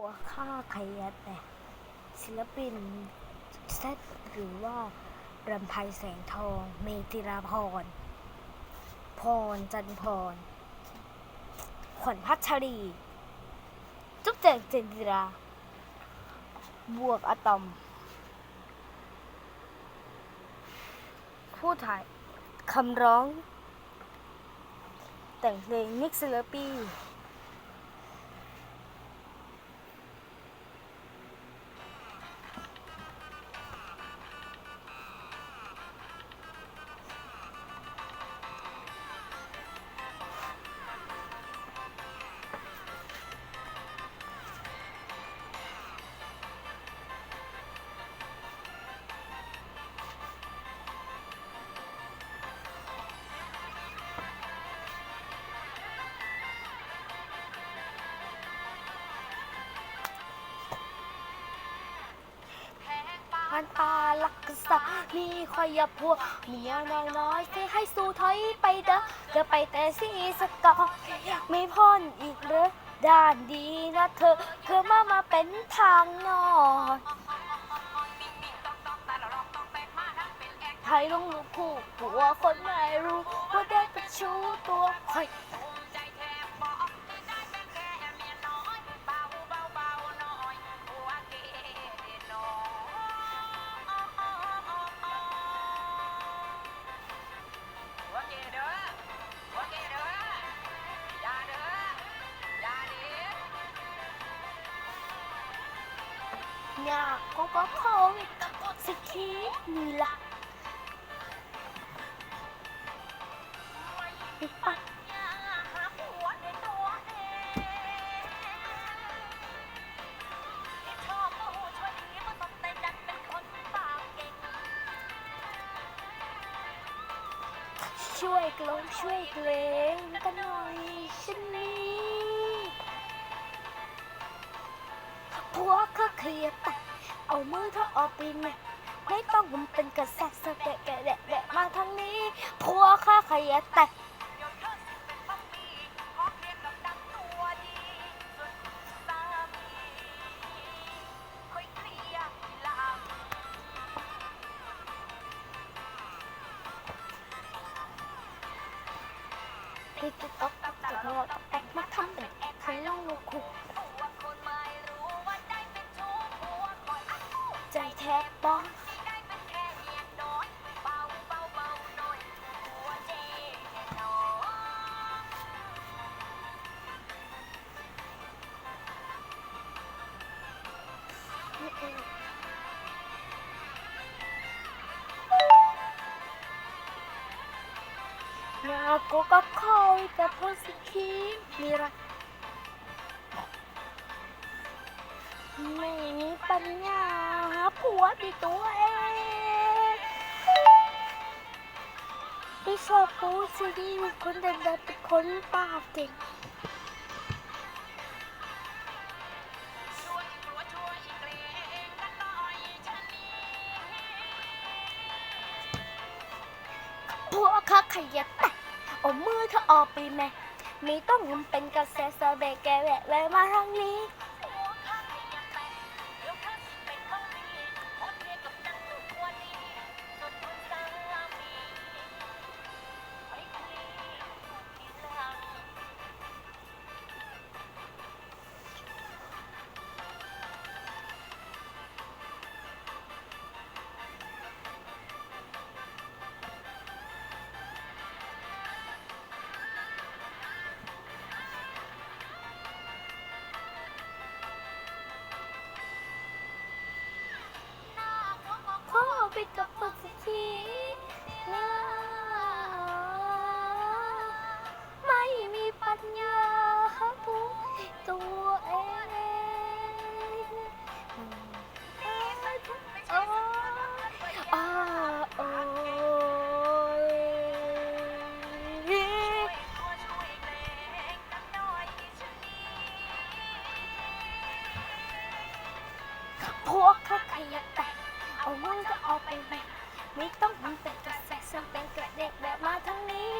หัวข้าขยันแต่ศิลปินเซตหรือว่ารำไพแสงทอง เมติราพร พรจันพร ขวัญพัชรี จุ๊บแจงเจนจิรา บวกอะตอม ผู้ถ่ายคำร้อง แต่งเพลงนิกซิลปี พันอาลักษะมีคอยยพัวเมียน้อยน้อยเสียให้สู้ถอยไปเด้อเธอไปแต่สีสกอไม่พ้นอีกเหรือด้านดีนะเธอเธอมามาเป็นทางนอนไทยลงลูกคู่ผัวคนไม่รู้ว่าได้เป็นชู้ตัวคอย อยากก็ก็โควิดสิทีนี่ล่ะปะช่วยกลงช่วยเกรงกันหน่อยฉันนี้ ผัวเขาเคลียร์แต่เอามือเธอออกไปไหมไม่ต้องมันเป็นกระแสสะแกะแกะแดะแมาทางนี้ผัวข้าขยันแต่พี่จะตกตกตกงอตกแอกมาทำแบบใครล่องลูกคู่ใทบบ้องนาโกก็คอยแต่พอสิคีมีรัก ไม่มีปัญญาหาผัวที่ตัวเองไม่ชอบผู้ซีดีคนเดินเดินเป็นคนปากเก่งพวกข้าขยันแต่เอามือเธอออกไปแม่ไม่ต้องยังเป็นกระแสสะเบะแกแหวะแวะมาทางนี้ หัวก็ขยับแต่เอาเงินก็เอาไปแบ่งไม่ต้องมันเป็นกระแสซึ่งเป็นกระเด็กแบบมาทั้งนี้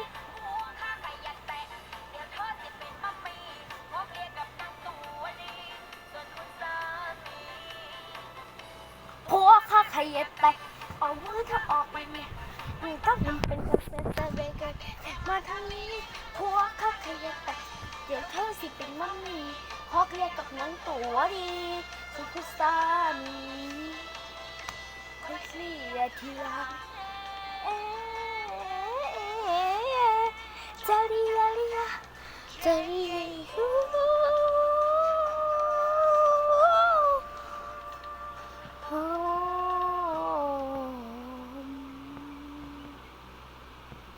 ผัวข้าขยับไปเอามือเธอออกไปเม่ยมีต้องมันเป็นกระแสแต่เบเกอร์มาทางนี้ผัวข้าขยับไปเดี๋ยวเธอสิเป็นมัมมี่ 허그레떡명또월이 슬프싸니 콜스리야 기라